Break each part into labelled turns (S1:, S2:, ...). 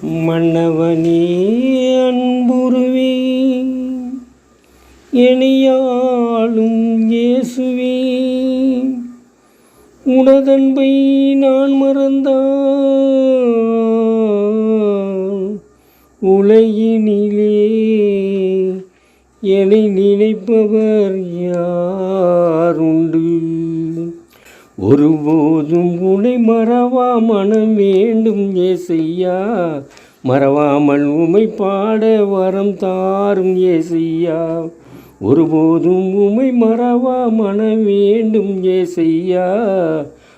S1: மன்னவனே அன்புருவே எனியாளும் இயேசுவே உனதன்பை நான் மறந்தான் உலகினிலே என்னை நினைப்பவர் யாருண்டு? ஒருபோதும் உனை மறவா மனம் வேண்டும் ஏசையா. மறவாமல் உமை பாட வரம் தாரும் ஏசையா. ஒருபோதும் உமை மறவா மனம் வேண்டும் ஏசையா.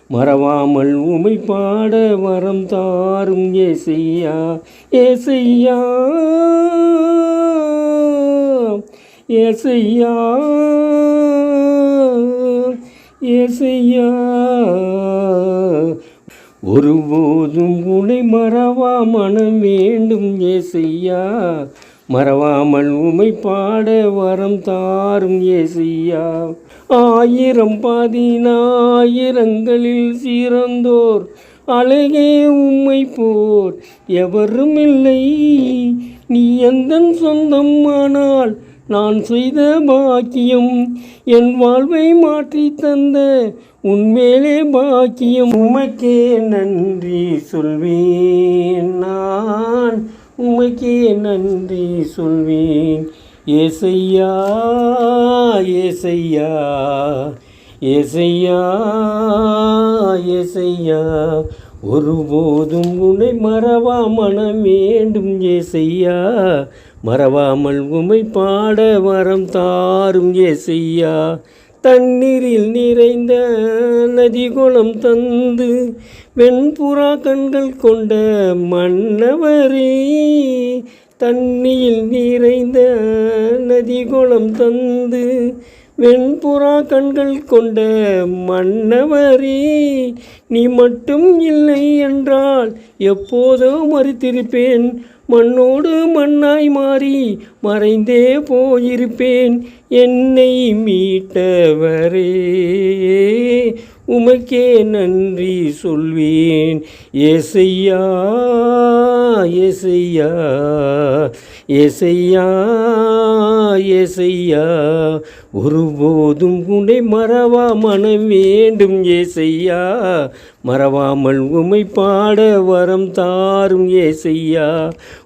S1: மறவாமல் உமை பாட வரம் தாரும் ஏசையா. ஏசையா. ஏசையா. ஏசையா. ஒருபோதும் உனை மறவா மனம் வேண்டும் ஏசையா. மறவாமல் உமை பாட வரம் தாரும் ஏசையா. ஆயிரம் பதினாயிரங்களில் சிறந்தோர் அழகே உம்மை போர். எவரும் இல்லை நீ எந்த சொந்தம் ஆனால் நான் செய்த பாக்கியம் என் வாழ்வை மாற்றி தந்த உன்மேலே பாக்கியம். உமக்கே நன்றி சொல்வேன் நான். உமக்கே நன்றி சொல்வேன். ஏசையா ஏசையா ஏசையா ஏசையா. ஒருபோதும் உன்னை மறவா மனம் வேண்டும் ஏசையா. மறவாமல் உமை பாட வரம் தாரும் ஏசையா. தண்ணீரில் நிறைந்த நதி குளம் தந்து வெண்புறா கண்கள் கொண்ட மன்னவரே. தண்ணியில் நிறைந்த நதிகுளம் தந்து வெண்புறா கண்கள் கொண்ட மன்னவரே நீ மட்டும் இல்லை என்றால் எப்போதோ மறுத்திருப்பேன். மண்ணோடு மண்ணாய் மாறி மறைந்தே போயிருப்பேன். என்னை மீட்டவரே உமக்கே நன்றி சொல்வேன். ஏசையா ஏசையா ஏசையா ஏசையா ஒருபோதும் உன்னை மறவா மனம் வேண்டும் ஏசையா மறவாமல் உமை பாட வரம் தாரும் ஏசையா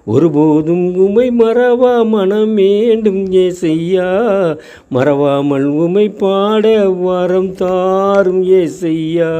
S1: ஒருபோதும் உமை மறவா மனம் வேண்டும் ஏசையா மறவாமல் உமை பாட வரம் தாரும் ஏசையா